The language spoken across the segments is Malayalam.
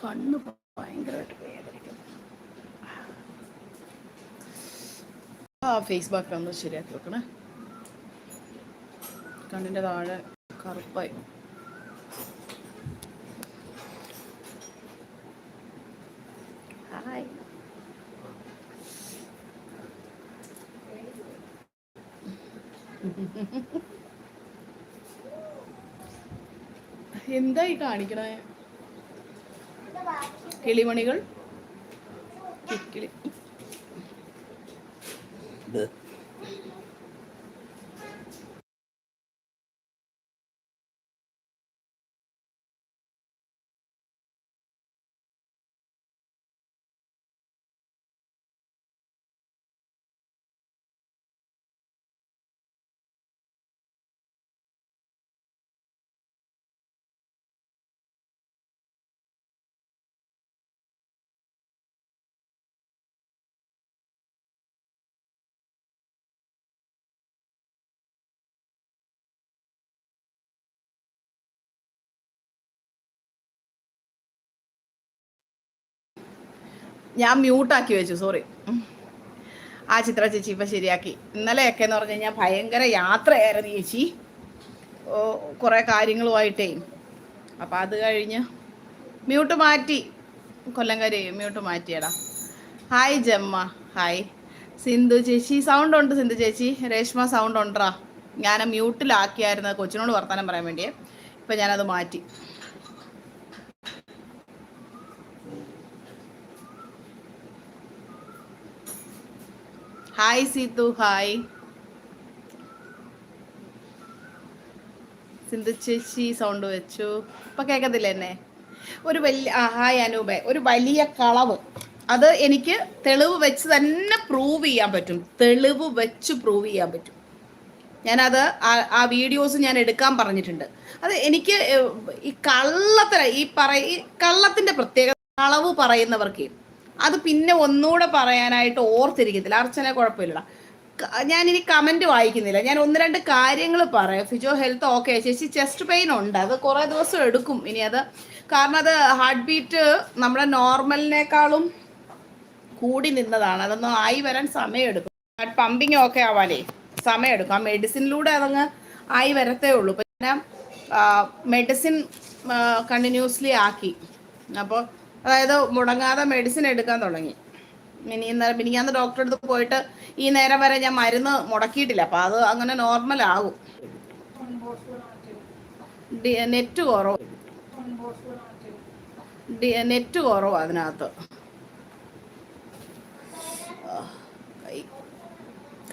കണ്ണ് ഭയങ്കരമായിട്ട് വേദനിക്കുന്നു. ആ ഫേസ് ഒന്ന് ശരിയാക്കി വെക്കണേ. കണ്ണിന്റെ താഴെ കറുപ്പായി. എന്തായി കാണിക്കണേ? കിളിമണികൾ. കിക്കിളി. ഞാൻ മ്യൂട്ടാക്കി വെച്ചു സോറി ആ ചിത്ര ചേച്ചി ഇപ്പം ശരിയാക്കി. ഇന്നലെയൊക്കെ എന്ന് പറഞ്ഞു കഴിഞ്ഞാൽ ഭയങ്കര യാത്രയായിരുന്നു ചേച്ചി. കുറേ കാര്യങ്ങളുമായിട്ടേ. അപ്പം അത് കഴിഞ്ഞ് മ്യൂട്ട് മാറ്റി. കൊല്ലംകാരി മ്യൂട്ട് മാറ്റിയടാ. ഹായ് ജമ്മ. ഹായ് സിന്ധു ചേച്ചി സൗണ്ട് ഉണ്ട് സിന്ധു ചേച്ചി. രേഷ്മ സൗണ്ട് ഉണ്ടറാ ഞാൻ മ്യൂട്ടിലാക്കിയായിരുന്നു കൊച്ചിനോട് വർത്തമാനം പറയാൻ വേണ്ടിയേ. ഇപ്പം ഞാനത് മാറ്റി. Hi സീതു hi. സിന്ധു ചേച്ചി സൗണ്ട് വെച്ചു. ഇപ്പൊ കേൾക്കത്തില്ല എന്നെ? ഒരു വലിയ ഹായ് അനൂപേ. ഒരു വലിയ കളവ്. അത് എനിക്ക് തെളിവ് വെച്ച് തന്നെ പ്രൂവ് ചെയ്യാൻ പറ്റും. തെളിവ് വെച്ച് പ്രൂവ് ചെയ്യാൻ പറ്റും. ഞാനത് ആ- വീഡിയോസ് ഞാൻ എടുക്കാൻ പറഞ്ഞിട്ടുണ്ട്. അത് എനിക്ക് ഈ കള്ളത്തിന് ഈ പറയ ഈ കള്ളത്തിന്റെ പ്രത്യേകത കളവ് പറയുന്നവർക്ക് അത് പിന്നെ ഒന്നുകൂടെ പറയാനായിട്ട് ഓർത്തിരിക്കത്തില്ല. അർച്ചന കുഴപ്പമില്ല ഞാനിനി കമന്റ് വായിക്കുന്നില്ല. ഞാൻ ഒന്ന് രണ്ട് കാര്യങ്ങൾ പറയാം. ഫിജോ ഹെൽത്ത് ഓക്കെ ചേച്ചി ചെസ്റ്റ് പെയിൻ ഉണ്ട്. അത് കുറേ ദിവസം എടുക്കും. ഇനി അത് കാരണം അത് ഹാർട്ട് ബീറ്റ് നമ്മുടെ നോർമലിനേക്കാളും കൂടി നിന്നതാണ്. അതൊന്നും ആയി വരാൻ സമയമെടുക്കും. ഹാർട്ട് പമ്പിങ് ഒക്കെ ആവാനേ സമയമെടുക്കും. ആ മെഡിസിനിലൂടെ അതങ്ങ് ആയി വരത്തേ ഉള്ളൂ. ഇപ്പം ഞാൻ മെഡിസിൻ കണ്ടിന്യൂസ്ലി ആക്കി. അപ്പോൾ അതായത് മുടങ്ങാതെ മെഡിസിൻ എടുക്കാൻ തുടങ്ങി. മിനി മിനിങ്ങാന്ന് ഡോക്ടറെ അടുത്ത് പോയിട്ട് ഈ നേരം വരെ ഞാൻ മരുന്ന് മുടക്കിയിട്ടില്ല. അപ്പം അത് അങ്ങനെ നോർമൽ ആകും. നെറ്റ് കുറവ്. നെറ്റ് കുറവ് അതിനകത്ത്. കൈ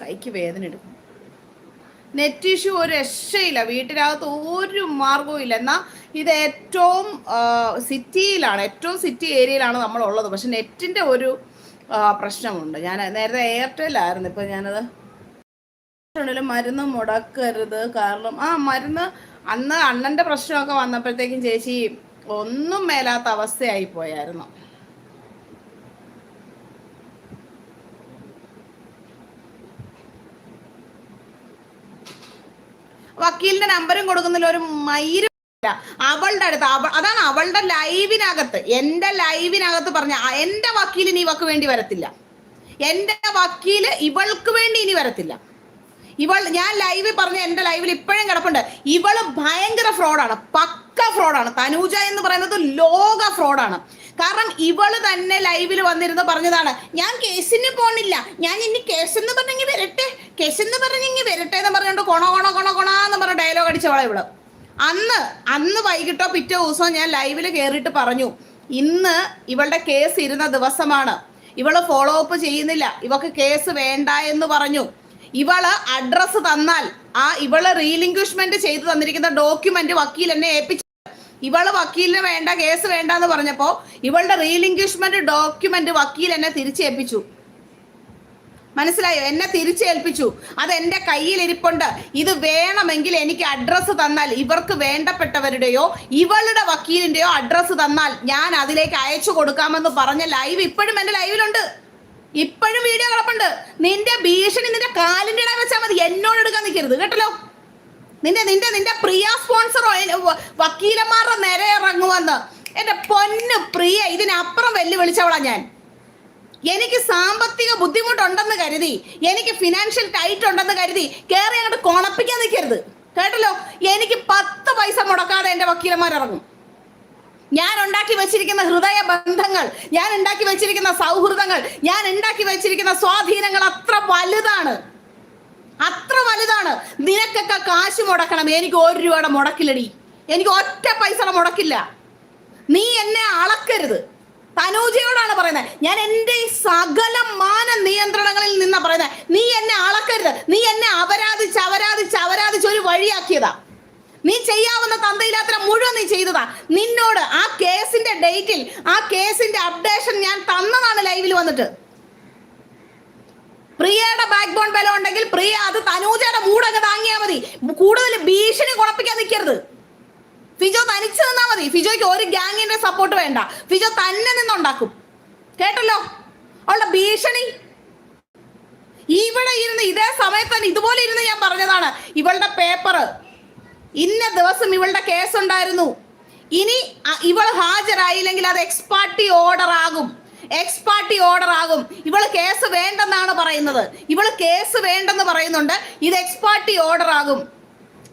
കൈക്ക് വേദന എടുക്കും. നെറ്റ് ഇഷ്യൂ ഒരു രക്ഷയില്ല. വീട്ടിനകത്ത് ഒരു മാർഗവും ഇല്ല. എന്നാൽ ഇത് ഏറ്റവും സിറ്റിയിലാണ് ഏറ്റവും സിറ്റി ഏരിയയിലാണ് നമ്മളുള്ളത്. പക്ഷെ നെറ്റിന്റെ ഒരു പ്രശ്നമുണ്ട്. ഞാൻ നേരത്തെ എയർടെല്ലായിരുന്നു ഇപ്പം ഞാനത് മരുന്ന് മുടക്കരുത്. കാരണം ആ മരുന്ന് അന്ന് അണ്ണന്റെ പ്രശ്നമൊക്കെ വന്നപ്പോഴത്തേക്കും ചേച്ചി ഒന്നും മേലാത്ത അവസ്ഥയായി പോയായിരുന്നു. വക്കീലിന്റെ നമ്പറും കൊടുക്കുന്നില്ല. ഒരു മൈര. അവളുടെ അടുത്ത് അതാണ് അവളുടെ ലൈവിനകത്ത്. എന്റെ ലൈവിനകത്ത് പറഞ്ഞ എന്റെ വക്കീലിന് ഇവക്ക് വേണ്ടി വരത്തില്ല. എന്റെ വക്കീൽ ഇവൾക്ക് വേണ്ടി ഇനി വരത്തില്ല. ഇവൾ ഞാൻ ലൈവിൽ പറഞ്ഞ എന്റെ ലൈവിൽ ഇപ്പോഴും കിടപ്പുണ്ട്. ഇവൾ ഭയങ്കര ഫ്രോഡാണ് പക്ക ഫ്രോഡാണ് തനൂജ എന്ന് പറയുന്നത് ലോക ഫ്രോഡാണ് കാരണം ഇവൾ തന്നെ ലൈവിൽ വന്നിരുന്ന് പറഞ്ഞതാണ് ഞാൻ കേസിന് പോണില്ല. ഞാൻ ഇനി കേസ് എന്ന് പറഞ്ഞെങ്കിൽ വരട്ടെ. കേസ് എന്ന് പറഞ്ഞെങ്കിൽ വരട്ടെ എന്ന് പറഞ്ഞുകൊണ്ട് കൊണ കൊണ കൊണ കൊണ എന്ന് പറഞ്ഞ ഡയലോഗ് അടിച്ചവളെ ഇവൾ. അന്ന് അന്ന് വൈകിട്ടോ പിറ്റേ ദിവസം ഞാൻ ലൈവിൽ കയറിയിട്ട് പറഞ്ഞു ഇന്ന് ഇവളുടെ കേസ് ഇരുന്ന ദിവസമാണ്. ഇവൾ ഫോളോ അപ്പ് ചെയ്യുന്നില്ല. ഇവക്ക് കേസ് വേണ്ട എന്ന് പറഞ്ഞു. ഇവൾ അഡ്രസ്സ് തന്നാൽ ആ ഇവൾ റീലിംഗ്വിഷ്മെന്റ് ചെയ്തു തന്നിരിക്കുന്ന ഡോക്യുമെന്റ് വക്കീൽ എന്നെ ഏൽപ്പിച്ചു. ഇവൾ വക്കീലിന് വേണ്ട കേസ് വേണ്ട എന്ന് പറഞ്ഞപ്പോ ഇവളുടെ റീലിംഗ്വിഷ്മെന്റ് ഡോക്യുമെന്റ് വക്കീൽ എന്നെ തിരിച്ചേൽപ്പിച്ചു. മനസ്സിലായോ? എന്നെ തിരിച്ചേൽപ്പിച്ചു. അത് എന്റെ കയ്യിലിരിപ്പുണ്ട്. ഇത് വേണമെങ്കിൽ എനിക്ക് അഡ്രസ്സ് തന്നാൽ ഇവർക്ക് വേണ്ടപ്പെട്ടവരുടെയോ ഇവളുടെ വക്കീലിന്റെയോ അഡ്രസ്സ് തന്നാൽ ഞാൻ അതിലേക്ക് അയച്ചു കൊടുക്കാമെന്ന് പറഞ്ഞ ലൈവ് ഇപ്പോഴും എന്റെ ലൈവിലുണ്ട് ഇപ്പോഴും വീഡിയോ കിടപ്പുണ്ട്. നിന്റെ ഭീഷണി നിന്റെ കാലിന്റെ ഇടയിൽ വെച്ചാൽ മതി. എന്നോട് എടുക്കാൻ നിൽക്കരുത് കേട്ടല്ലോ? നിന്റെ നിന്റെ നിന്റെ പ്രിയ സ്പോൺസറോ വക്കീലന്മാരുടെ നേരെ ഇറങ്ങുവന്ന്. എന്റെ പൊന്നു പ്രിയ ഇതിനപ്പുറം വെല്ലുവിളിച്ചവളാ ഞാൻ. എനിക്ക് സാമ്പത്തിക ബുദ്ധിമുട്ടുണ്ടെന്ന് കരുതി എനിക്ക് ഫിനാൻഷ്യൽ ടൈറ്റ് ഉണ്ടെന്ന് കരുതി കയറി അങ്ങോട്ട് കൊണപ്പിക്കാൻ നിൽക്കരുത്. കേട്ടല്ലോ? എനിക്ക് പത്ത് പൈസ മുടക്കാതെ എന്റെ വക്കീലന്മാരിറങ്ങും ഞാൻ ഉണ്ടാക്കി വെച്ചിരിക്കുന്ന ഹൃദയ ബന്ധങ്ങൾ ഞാൻ ഉണ്ടാക്കി വെച്ചിരിക്കുന്ന സൗഹൃദങ്ങൾ ഞാൻ ഉണ്ടാക്കി വെച്ചിരിക്കുന്ന സ്വാധീനങ്ങൾ അത്ര വലുതാണ്. അത്ര വലുതാണ്. നിനക്കൊക്കെ കാശ് മുടക്കണം. എനിക്ക് ഒരു രൂപയുടെ മുടക്കില്ലടി. എനിക്ക് ഒറ്റ പൈസയുടെ മുടക്കില്ല. നീ എന്നെ അളക്കരുത്. തനൂജയോടാണ് പറയുന്നത്. ഞാൻ എന്റെ സകല മാന നിയന്ത്രണങ്ങളിൽ നിന്നാ പറയുന്നത്. നീ എന്നെ അളക്കരുത്. നീ എന്നെ അപരാധിച്ച് അപരാധിച്ച് അപരാധിച്ച് ഒരു വഴിയാക്കിയതാ. നീ ചെയ്യാവുന്ന തന്തയിലാത്ര മുഴുവൻ നീ ചെയ്തതാ. നിന്നോട് ആ കേസിന്റെ ഡേറ്റിൽ ആ കേസിന്റെ അപ്ഡേഷൻ ഞാൻ തന്നതാണ് ലൈവിൽ വന്നിട്ട്. പ്രിയയുടെ ബാക്ക് ബോൺ ബലം ഉണ്ടെങ്കിൽ പ്രിയ അത് തനൂജയുടെ മൂടങ്ങ് താങ്ങിയാൽ മതി. കൂടുതൽ ഭീഷണി കുഴപ്പിക്കാൻ നിൽക്കരുത് ഫിജോ തനിച്ച് നിന്നാ മതി. ഫിജോയ്ക്ക് ഒരു ഗ്യാങ്ങിന്റെ സപ്പോർട്ട് വേണ്ട. ഫിജോ തന്നെ നിന്നുണ്ടാക്കും. കേട്ടല്ലോ? അവളുടെ ഭീഷണി. ഇവിടെ ഇരുന്ന് ഇതേ സമയത്ത് തന്നെ ഇതുപോലെ ഇരുന്ന് ഞാൻ പറഞ്ഞതാണ്. ഇവളുടെ പേപ്പർ ഇന്ന ദിവസം ഇവളുടെ കേസ് ഉണ്ടായിരുന്നു. ഇനി ഇവൾ ഹാജരായില്ലെങ്കിൽ അത് എക്സ്പാർട്ടി ഓർഡർ ആകും. എക്സ്പാർട്ടി ഓർഡർ ആകും. ഇവൾ കേസ് വേണ്ടെന്നാണ് പറയുന്നത്. ഇവൾ കേസ് വേണ്ടെന്ന് പറയുന്നുണ്ട്. ഇത് എക്സ്പാർട്ടി ഓർഡർ ആകും.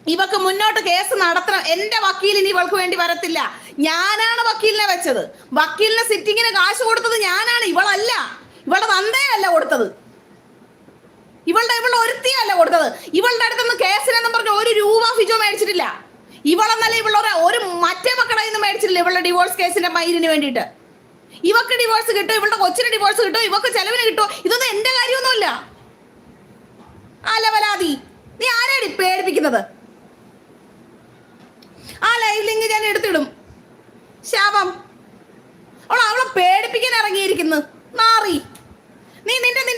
ഇവക്ക് മുന്നോട്ട് കേസ് നടത്തണം. എന്റെ വക്കീലിന് ഇവൾക്ക് വേണ്ടി വരത്തില്ല. ഞാനാണ് വക്കീലിനെ വെച്ചത്. വക്കീലിനെ സിറ്റിങ്ങിന് കാശ് കൊടുത്തത് ഞാനാണ്. ഇവളല്ല. ഇവളുടെ തന്തയല്ല കൊടുത്തത്. ഇവളുടെ ഇവളുടെ ഒരുത്തിയല്ല കൊടുത്തത്? ഇവളുടെ അടുത്തുനിന്ന് കേസിനെന്നും പറഞ്ഞ് ഒരു രൂപ ഫിജോ മേടിച്ചിട്ടില്ല. ഇവളെന്നല്ല ഇവളുടെ ഒരു മറ്റേ മക്കളെ നിന്ന് മേടിച്ചിട്ടില്ല ഇവളുടെ ഡിവോഴ്സ് കേസിന്റെ മൈലിന് വേണ്ടിയിട്ട്. ഇവക്ക് ഡിവോഴ്സ് കിട്ടും ഇവളുടെ കൊച്ചിന് ഡിവോഴ്സ് കിട്ടും ഇവക്ക് ചെലവിന് കിട്ടും. ഇതൊന്നും എന്റെ കാര്യമൊന്നുമില്ല. അലവലാതി നീ ആരാണ് പേടിപ്പിക്കുന്നത്? ആ ലൈവ് ലിങ്ക് ഞാൻ എടുത്തിടും. ശാപം. അവളെ പേടിപ്പിക്കാൻ ഇറങ്ങിയിരിക്കുന്നു. നാറി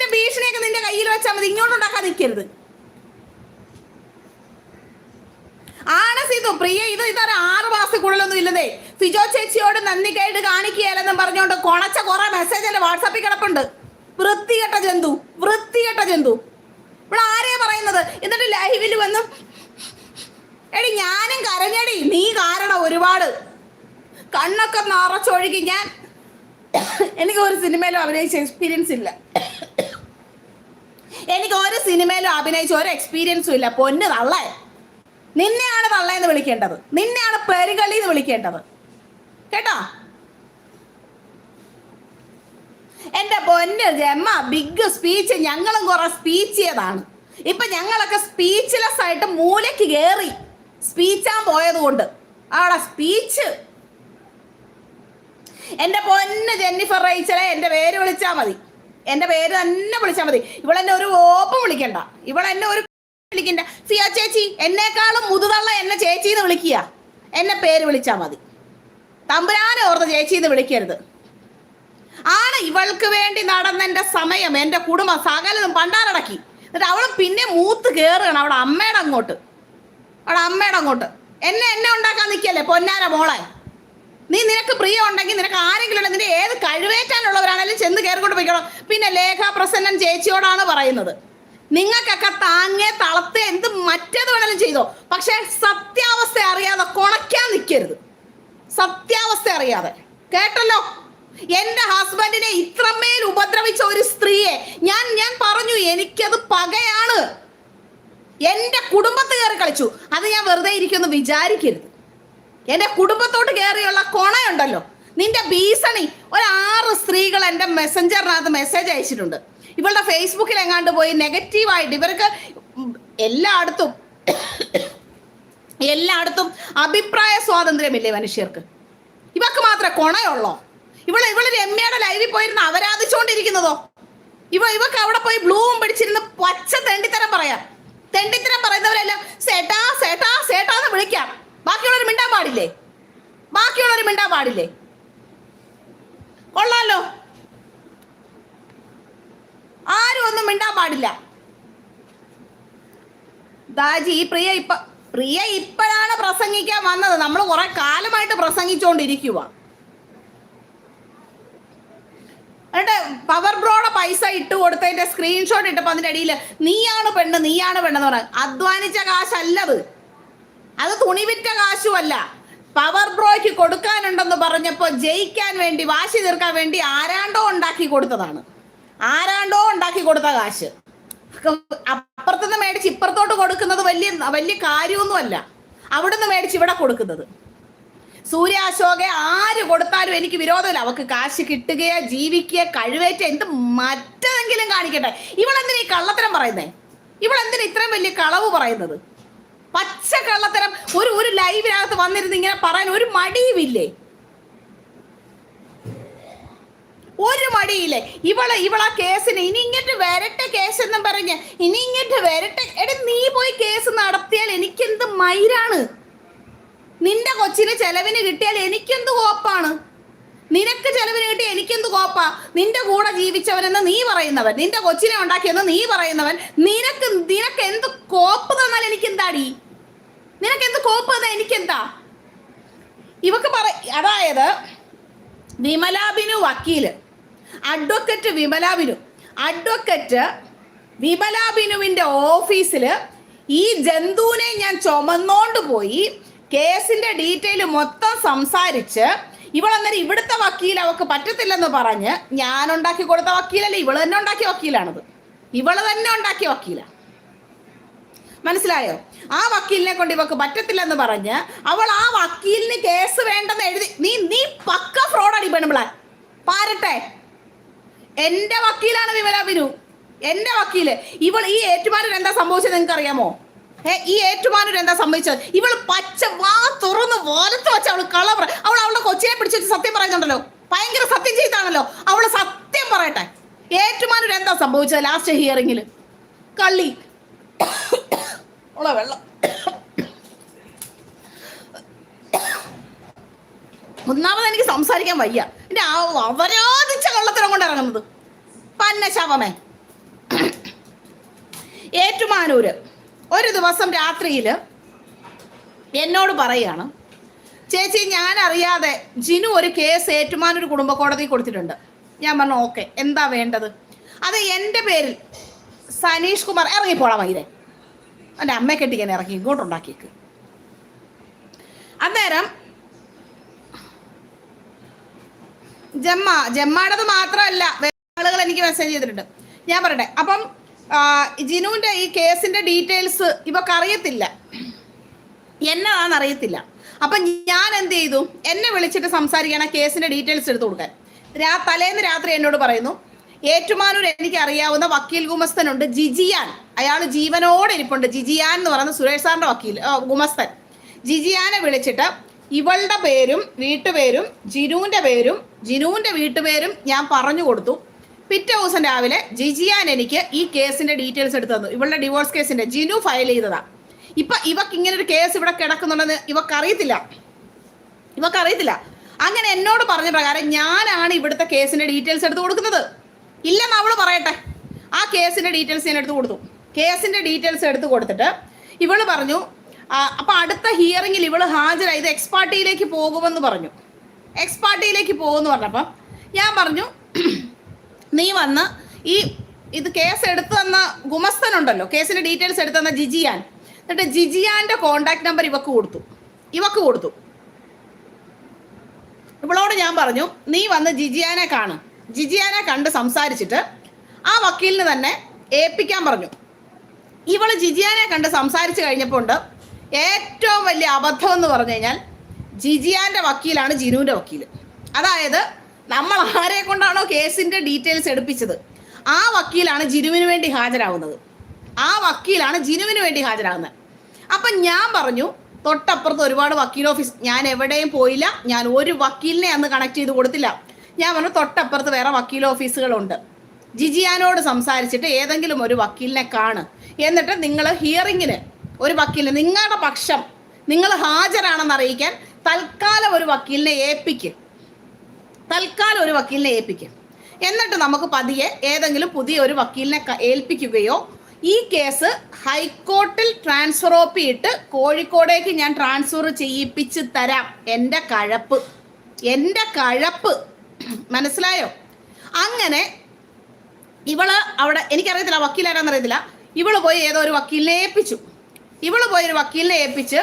നീ നിന്റെ നിന്റെ ഭീഷണിയൊക്കെ നിന്റെ കയ്യിൽ വെച്ചാൽ മതി. ഇങ്ങോട്ട് ഉണ്ടാക്കാൻ നിൽക്കരുത് ആണ് സീതു പ്രിയ ഇത് ഇതൊരു ആറ് മാസത്തിൽ കൂടുതലൊന്നും ഇല്ലതേ ഫിജോ ചേച്ചിയോട് നന്ദിക്കായിട്ട് കാണിക്കുകയല്ലെന്നും പറഞ്ഞുകൊണ്ട് കൊണച്ച കുറെ മെസ്സേജ് എന്റെ വാട്സാപ്പിൽ കിടപ്പുണ്ട്. വൃത്തികെട്ട ജന്തു. വൃത്തികെട്ട ജന്തു. ഇവിടെ ആരെയാ പറയുന്നത്? എന്നിട്ട് ലൈവിൽ വന്ന് എടി ഞാനും കരഞ്ഞടി. നീ കാരണം ഒരുപാട്. കണ്ണൊക്കെ നിറച്ചൊഴുകി ഞാൻ എനിക്ക് ഒരു സിനിമയിലും അഭിനയിച്ച എക്സ്പീരിയൻസ് ഇല്ല. എനിക്ക് ഒരു സിനിമയിലും അഭിനയിച്ച ഒരു എക്സ്പീരിയൻസും ഇല്ല. പൊന്ന് തള്ളേ നിന്നെയാണ് തള്ളേന്ന് വിളിക്കേണ്ടത്. നിന്നെയാണ് പെരുകളി എന്ന് വിളിക്കേണ്ടത്. കേട്ടോ? എന്റെ പൊന്ന് ജമ്മ ബിഗ് സ്പീച്ച് ഞങ്ങളും കുറെ സ്പീച്ച് ചെയ്തതാണ്. ഇപ്പൊ ഞങ്ങളൊക്കെ സ്പീച്ച്ലെസ് ആയിട്ട് മൂലയ്ക്ക് കയറി സ്പീച്ചാൻ പോയത് കൊണ്ട് അവിടെ സ്പീച്ച് എന്റെ പൊന്ന് ജെന്നിഫർ റൈച്ചലെ എന്റെ പേര് വിളിച്ചാ മതി. എന്റെ പേര് തന്നെ വിളിച്ചാൽ മതി. ഇവളെന്നെ ഒരു ഓപ്പം വിളിക്കണ്ട. ഇവളെന്നെ ഒരു വിളിക്കണ്ട. ഫിയ ചേച്ചി എന്നെക്കാളും മുതുതള്ള എന്നെ ചേച്ചി എന്ന് വിളിക്കുക. എന്നെ പേര് വിളിച്ചാൽ മതി. തമ്പുരാനെ ഓർത്ത് ചേച്ചി എന്ന് വിളിക്കരുത്. ആണ് ഇവൾക്ക് വേണ്ടി നടന്ന എന്റെ സമയം എന്റെ കുടുംബം സകലതും പണ്ടാറടക്കി. എന്നിട്ട് അവൾ പിന്നെ മൂത്ത് കയറുകയാണ് അവിടെ അമ്മയുടെ അങ്ങോട്ട്. അവിടെ അമ്മയുടെ അങ്ങോട്ട്. എന്നെ എന്നെ ഉണ്ടാക്കാൻ നിൽക്കല്ലേ പൊന്നാര മോളെ? നിനക്ക് പ്രിയം ഉണ്ടെങ്കിൽ നിനക്ക് ആരെങ്കിലും നിന്റെ ഏത് കഴിവേറ്റാനുള്ളവരാണെങ്കിലും ചെന്ന് കയറിക്കൊണ്ട് പോയിക്കണം പിന്നെ ലേഖാ പ്രസന്നൻ ചേച്ചിയോടാണ് പറയുന്നത്. നിങ്ങൾക്കൊക്കെ താങ്ങേ തളത്തെ എന്ത് മറ്റേത് വേണേലും ചെയ്തോ. പക്ഷെ സത്യാവസ്ഥ അറിയാതെ കൊണക്കാൻ നിൽക്കരുത്. സത്യാവസ്ഥ അറിയാതെ. കേട്ടല്ലോ? എന്റെ ഹസ്ബൻഡിനെ ഇത്രമേൽ ഉപദ്രവിച്ച ഒരു സ്ത്രീയെ ഞാൻ ഞാൻ പറഞ്ഞു എനിക്കത് പകയാണ്. എന്റെ കുടുംബത്ത് കയറി കളിച്ചു. അത് ഞാൻ വെറുതെ ഇരിക്കുമെന്ന് വിചാരിക്കരുത്. എന്റെ കുടുംബത്തോട്ട് കയറിയുള്ള കൊണയുണ്ടല്ലോ നിന്റെ ഭീഷണി. ഒരു ആറ് സ്ത്രീകൾ എന്റെ മെസ്സഞ്ചറിനകത്ത് മെസ്സേജ് അയച്ചിട്ടുണ്ട്. ഇവളുടെ ഫേസ്ബുക്കിൽ എങ്ങാണ്ട് പോയി നെഗറ്റീവായിട്ട് ഇവർക്ക് എല്ലായിടത്തും എല്ലായിടത്തും അഭിപ്രായ സ്വാതന്ത്ര്യമില്ലേ മനുഷ്യർക്ക്? ഇവക്ക് മാത്രമേ കൊണയുള്ളോ? ഇവൾ ഇവൾ രമ്യയുടെ ലൈവിൽ പോയിരുന്ന അവരാധിച്ചുകൊണ്ടിരിക്കുന്നതോ ഇവ ഇവക്ക് അവിടെ പോയി ബ്ലൂവും പിടിച്ചിരുന്ന് പച്ച തെണ്ടിത്തരം പറയാം. തെണ്ടിത്തരം പറയുന്നവരെല്ലാം സേട്ടാ സേട്ടാ സേട്ടാ എന്ന് വിളിക്കാം. ബാക്കിയുള്ളവർ മിണ്ടാൻ പാടില്ലേ? ബാക്കിയുള്ളവർ മിണ്ടാൻ പാടില്ലേ? കൊള്ളാലോ. ആരും ഒന്നും മിണ്ടാൻ പാടില്ല. ദാജി ഈ പ്രിയ ഇപ്പ പ്രിയ ഇപ്പോഴാണ് പ്രസംഗിക്കാൻ വന്നത്. നമ്മൾ കുറെ കാലമായിട്ട് പ്രസംഗിച്ചുകൊണ്ടിരിക്കുക എന്നിട്ട് പവർ ബ്രോയുടെ പൈസ ഇട്ട് കൊടുത്തതിന്റെ സ്ക്രീൻഷോട്ട് ഇട്ടപ്പോ അതിന്റെ അടിയിൽ നീയാണ് പെണ്ണ് നീയാണ് പെണ്ണെന്ന് പറഞ്ഞ. അധ്വാനിച്ച കാശല്ലത്. അത് തുണി വിറ്റ കാശുമല്ല പവർ ബ്രോയ്ക്ക് കൊടുക്കാനുണ്ടെന്ന് പറഞ്ഞപ്പോൾ പറഞ്ഞപ്പോ ജയിക്കാൻ വേണ്ടി വാശി തീർക്കാൻ വേണ്ടി ആരാണ്ടോ ഉണ്ടാക്കി കൊടുത്തതാണ്. ആരാണ്ടോ ഉണ്ടാക്കി കൊടുത്ത കാശ്. അപ്പുറത്തുനിന്ന് മേടിച്ച് ഇപ്പുറത്തോട്ട് കൊടുക്കുന്നത് വലിയ വലിയ കാര്യമൊന്നുമല്ല. അവിടുന്ന് മേടിച്ച് ഇവിടെ കൊടുക്കുന്നത്. സൂര്യ അശോക ആര് കൊടുത്താലും എനിക്ക് വിരോധമില്ല. അവക്ക് കാശ് കിട്ടുകയോ ജീവിക്കുകയോ കഴിവേറ്റ എന്ത് മറ്റെന്തെങ്കിലും കാണിക്കട്ടെ. ഇവളെന്തിനാ ഈ കള്ളത്തരം പറയുന്നേ? ഇവളെന്തിനാ ഇത്രയും വലിയ കളവ് പറയുന്നത്? പച്ച കള്ളത്തരം. ഒരു ഒരു ലൈവിനകത്ത് വന്നിരുന്ന് ഇങ്ങനെ പറയാൻ ഒരു മടിയുമില്ലേ? ഒരു മടിയില്ലേ? ഇവൾ ഇവളാ കേസിന് ഇനി ഇങ്ങോട്ട് വരട്ടെ കേസ് എന്നും പറഞ്ഞ്. ഇനി ഇങ്ങോട്ട് വരട്ടെ. എടി നീ പോയി കേസ് നടത്തിയാൽ എനിക്കെന്ത് മൈരാണ്? നിന്റെ കൊച്ചിന് ചെലവിന് കിട്ടിയാൽ എനിക്കെന്ത് കോപ്പാണ്? നിനക്ക് ചെലവിന് കിട്ടി എനിക്കെന്ത് കോപ്പാ? നിന്റെ കൂടെ ജീവിച്ചവനെന്ന് നീ പറയുന്നവൻ നിന്റെ കൊച്ചിനെ ഉണ്ടാക്കിയെന്ന് നീ പറയുന്നവൻ നിനക്ക് നിനക്ക് എന്ത് കോപ്പ് തന്നാൽ എനിക്കെന്താടി? നിനക്ക് എന്ത് കോപ്പ് എനിക്കെന്താ? ഇവക്ക് പറ അതായത് വിമലാബിനു വക്കീൽ അഡ്വക്കറ്റ് വിമലാബിനു അഡ്വക്കറ്റ് വിമലാബിനുവിന്റെ ഓഫീസിൽ ഈ ജന്തുവിനെ ഞാൻ ചുമന്നോണ്ട് പോയി കേസിന്റെ ഡീറ്റെയിൽ മൊത്തം സംസാരിച്ച് ഇവളന്നേരം ഇവിടുത്തെ വക്കീൽ അവൾക്ക് പറ്റത്തില്ലെന്ന് പറഞ്ഞ് ഞാൻ ഉണ്ടാക്കി കൊടുത്ത വക്കീലല്ല ഇവൾ തന്നെ ഉണ്ടാക്കിയ വക്കീലാണത്. ഇവൾ തന്നെ ഉണ്ടാക്കിയ വക്കീലാണ് മനസ്സിലായോ? ആ വക്കീലിനെ കൊണ്ട് ഇവക്ക് പറ്റത്തില്ലെന്ന് പറഞ്ഞ് അവൾ ആ വക്കീലിന് കേസ് വേണ്ടെന്ന് എഴുതി. നീ നീ പക്ക ഫ്രോഡ് പെണ്ണുമ്പിളാൻ പാരട്ടെ. എന്റെ വക്കീലാണ് വിമല ബിനു. വക്കീൽ. ഇവൾ ഈ ഏറ്റുമാനൂർ എന്താ സംഭവിച്ചത് നിങ്ങൾക്ക് അറിയാമോ? ഏ ഈ ഏറ്റുമാനൂർ എന്താ സംഭവിച്ചത്? ഇവൾ പച്ച വാ തുറന്ന് വലത്ത് വെച്ച് അവൾ കള പറ അവൾ അവളുടെ കൊച്ചിനെ പിടിച്ചിട്ട് സത്യം പറയുന്നുണ്ടല്ലോ. ഭയങ്കര സത്യം ചെയ്താണല്ലോ. അവൾ സത്യം പറയട്ടെ. ഏറ്റുമാനൂർ എന്താ സംഭവിച്ചത് ലാസ്റ്റ് ഹിയറിംഗിൽ കള്ളി. ഉള്ള വെള്ളം. ഒന്നാമത് എനിക്ക് സംസാരിക്കാൻ വയ്യ. എന്റെ അവരാധിച്ച കള്ളത്തരം കൊണ്ട് ഇറങ്ങുന്നത്. പന്ന ശവമേ ഏറ്റുമാനൂര് ഒരു ദിവസം രാത്രിയിൽ എന്നോട് പറയാണ് ചേച്ചി ഞാൻ അറിയാതെ ജിനു ഒരു കേസ് ഏറ്റുമാനൂർ കുടുംബ കോടതി കൊടുത്തിട്ടുണ്ട്. ഞാൻ പറഞ്ഞു ഓക്കെ എന്താ വേണ്ടത്? അത് എന്റെ പേരിൽ സനീഷ് കുമാർ ഇറങ്ങിപ്പോളാം വൈരെ എന്റെ അമ്മയെ കെട്ടിക്കാൻ ഇറക്കി ഇങ്ങോട്ടുണ്ടാക്കിയേക്ക്. അന്നേരം ജമ്മ ജമ്മാടത് മാത്രമല്ല ആളുകൾ എനിക്ക് മെസ്സേജ് ചെയ്തിട്ടുണ്ട്. ഞാൻ പറയട്ടെ അപ്പം ജിനുവിന്റെ ഈ കേസിന്റെ ഡീറ്റെയിൽസ് ഇവക്ക് അറിയത്തില്ല. എന്നതാണെന്ന് അറിയത്തില്ല. അപ്പം ഞാൻ എന്ത് ചെയ്തു? എന്നെ വിളിച്ചിട്ട് സംസാരിക്കണം കേസിന്റെ ഡീറ്റെയിൽസ് എടുത്തു കൊടുക്കാൻ. രാ തലേന്ന് രാത്രി എന്നോട് പറയുന്നു ഏറ്റുമാനൂർ എനിക്ക് അറിയാവുന്ന വക്കീൽ ഗുമസ്തനുണ്ട് ജിജിയാൻ അയാൾ ജീവനോടെ ഇരിപ്പുണ്ട്. ജിജിയാൻ എന്ന് പറയുന്ന സുരേഷ് സാറിന്റെ വക്കീൽ ഗുമസ്തൻ. ജിജിയാനെ വിളിച്ചിട്ട് ഇവളുടെ പേരും വീട്ടുപേരും ജിനുവിന്റെ പേരും ജിനുവിന്റെ വീട്ടുപേരും ഞാൻ പറഞ്ഞു കൊടുത്തു. പിറ്റേ ദിവസം രാവിലെ ജിജിയാൻ എനിക്ക് ഈ കേസിന്റെ ഡീറ്റെയിൽസ് എടുത്തു തന്നു. ഇവളുടെ ഡിവോഴ്സ് കേസിന്റെ ജിനു ഫയൽ ചെയ്തതാ. ഇപ്പൊ ഇവക്ക് ഇങ്ങനെ ഒരു കേസ് ഇവിടെ കിടക്കുന്നുണ്ടെന്ന് ഇവക്ക് അറിയത്തില്ല ഇവക്ക് അങ്ങനെ എന്നോട് പറഞ്ഞ പ്രകാരം ഞാനാണ് ഇവിടുത്തെ കേസിന്റെ ഡീറ്റെയിൽസ് എടുത്ത് കൊടുക്കുന്നത്. ഇല്ലെന്ന് അവൾ പറയട്ടെ. ആ കേസിന്റെ ഡീറ്റെയിൽസ് ഞാൻ എടുത്ത് കൊടുത്തു. കേസിന്റെ ഡീറ്റെയിൽസ് എടുത്ത് കൊടുത്തിട്ട് ഇവൾ പറഞ്ഞു അപ്പൊ അടുത്ത ഹിയറിംഗിൽ ഇവൾ ഹാജരായി. ഇത് എക്സ്പാർട്ടിയിലേക്ക് പോകുമെന്ന് പറഞ്ഞു. എക്സ്പാർട്ടിയിലേക്ക് പോകുമെന്ന് പറഞ്ഞപ്പം ഞാൻ പറഞ്ഞു നീ വന്ന് ഈ ഇത് കേസ് എടുത്തു തന്ന ഗുമസ്തനുണ്ടല്ലോ കേസിന്റെ ഡീറ്റെയിൽസ് എടുത്തു തന്ന ജിജിയാൻ. എന്നിട്ട് ജിജിയാന്റെ കോണ്ടാക്ട് നമ്പർ ഇവക്ക് കൊടുത്തു. ഇവക്ക് കൊടുത്തു. ഇവളോട് ഞാൻ പറഞ്ഞു നീ വന്ന് ജിജിയാനെ കാണും. ജിജിയാനെ കണ്ട് സംസാരിച്ചിട്ട് ആ വക്കീലിന് തന്നെ ഏൽപ്പിക്കാൻ പറഞ്ഞു. ഇവൾ ജിജിയാനെ കണ്ട് സംസാരിച്ച് കഴിഞ്ഞപ്പോൾ ഉണ്ട് ഏറ്റവും വലിയ അബദ്ധം എന്ന് പറഞ്ഞു കഴിഞ്ഞാൽ ജിജിയാന്റെ വക്കീലാണ് ജിനുവിന്റെ വക്കീൽ അതായത് നമ്മൾ ആരെ കൊണ്ടാണോ കേസിന്റെ ഡീറ്റെയിൽസ് എടുപ്പിച്ചത്? ആ വക്കീലാണ് ജിനുവിന് വേണ്ടി ഹാജരാകുന്നത്. ആ വക്കീലാണ് ജിനുവിന് വേണ്ടി ഹാജരാകുന്നത്. അപ്പം ഞാൻ പറഞ്ഞു തൊട്ടപ്പുറത്ത് ഒരുപാട് വക്കീൽ ഓഫീസ് ഞാൻ എവിടെയും പോയില്ല ഞാൻ ഒരു വക്കീലിനെ അന്ന് കണക്ട് ചെയ്ത് കൊടുത്തില്ല. ഞാൻ പറഞ്ഞു തൊട്ടപ്പുറത്ത് വേറെ വക്കീൽ ഓഫീസുകളുണ്ട്. ജിജിയാനോട് സംസാരിച്ചിട്ട് ഏതെങ്കിലും ഒരു വക്കീലിനെ കാണ്. എന്നിട്ട് നിങ്ങൾ ഹിയറിങ്ങിന് ഒരു വക്കീലിന് നിങ്ങളുടെ പക്ഷം നിങ്ങൾ ഹാജരാണെന്ന് അറിയിക്കാൻ തൽക്കാലം ഒരു വക്കീലിനെ ഏൽപ്പിക്കും. തൽക്കാലം ഒരു വക്കീലിനെ ഏൽപ്പിക്കും. എന്നിട്ട് നമുക്ക് പതിയെ ഏതെങ്കിലും പുതിയ ഒരു വക്കീലിനെ ഏൽപ്പിക്കുകയോ ഈ കേസ് ഹൈക്കോർട്ടിൽ ട്രാൻസ്ഫർ ഓപ്പി ഇട്ട് കോഴിക്കോടേക്ക് ഞാൻ ട്രാൻസ്ഫർ ചെയ്യിപ്പിച്ച് തരാം. എന്റെ കഴപ്പ്. എന്റെ കഴപ്പ്. മനസ്സിലായോ? അങ്ങനെ ഇവൾ അവിടെ എനിക്കറിയത്തില്ല വക്കീലാരാന്ന് അറിയത്തില്ല. ഇവൾ പോയി ഏതോ ഒരു വക്കീലിനെ ഏൽപ്പിച്ചു. ഇവൾ പോയി ഒരു വക്കീലിനെ ഏൽപ്പിച്ച്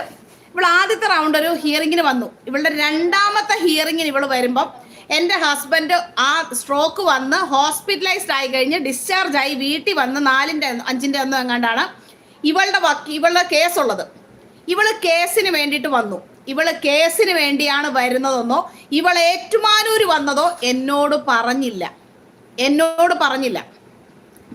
ഇവൾ ആദ്യത്തെ റൗണ്ട് ഒരു ഹിയറിങ്ങിന് വന്നു. ഇവളുടെ രണ്ടാമത്തെ ഹിയറിങ്ങിന് ഇവൾ വരുമ്പം എന്റെ ഹസ്ബൻഡ് ആ സ്ട്രോക്ക് വന്ന് ഹോസ്പിറ്റലൈസ്ഡ് ആയി കഴിഞ്ഞ് ഡിസ്ചാർജ് ആയി വീട്ടിൽ വന്ന് നാലിന്റെ അഞ്ചിന്റെ ഒന്നും എങ്ങാണ്ടാണ് ഇവളുടെ വക്കീ ഇവളുടെ കേസുള്ളത് ഇവൾ കേസിന് വേണ്ടിയിട്ട് വന്നു. ഇവൾ കേസിന് വേണ്ടിയാണ് വരുന്നതെന്നോ ഇവൾ ഏറ്റുമാനൂര് വന്നതോ എന്നോട് പറഞ്ഞില്ല. എന്നോട് പറഞ്ഞില്ല.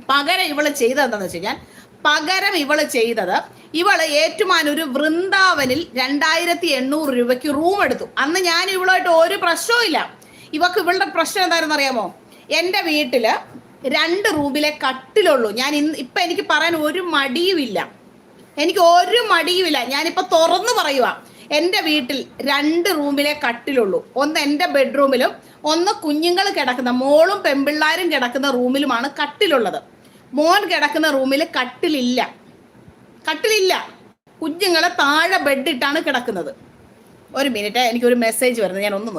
പകരം ഇവൾ ചെയ്തതെന്താന്ന് വെച്ച് കഴിഞ്ഞാൽ പകരം ഇവൾ ചെയ്തത് ഇവൾ ഏറ്റുമാനൂര് വൃന്ദാവനിൽ രണ്ടായിരത്തി എണ്ണൂറ് രൂപയ്ക്ക് റൂം എടുത്തു. അന്ന് ഞാൻ ഇവളുമായിട്ട് ഒരു പ്രശ്നവും ഇവക്ക് ഇവളുടെ പ്രശ്നം എന്തായിരുന്നു അറിയാമോ? എന്റെ വീട്ടിൽ രണ്ട് റൂമിലെ കട്ടിലുള്ളൂ. ഞാൻ ഇന്ന് ഇപ്പൊ എനിക്ക് പറയാൻ ഒരു മടിയുമില്ല. എനിക്ക് ഒരു മടിയുമില്ല. ഞാനിപ്പോ തുറന്നു പറയുക എന്റെ വീട്ടിൽ രണ്ട് റൂമിലെ കട്ടിലുള്ളൂ. ഒന്ന് എന്റെ ബെഡ്റൂമിലും ഒന്ന് കുഞ്ഞുങ്ങൾ കിടക്കുന്ന മോളും പെമ്പിള്ളാരും കിടക്കുന്ന റൂമിലുമാണ് കട്ടിലുള്ളത്. മോൻ കിടക്കുന്ന റൂമിൽ കട്ടിലില്ല. കട്ടിലില്ല. കുഞ്ഞുങ്ങളെ താഴെ ബെഡിട്ടാണ് കിടക്കുന്നത്. ഒരു മിനിറ്റ് എനിക്കൊരു മെസ്സേജ് വരുന്നത് ഞാൻ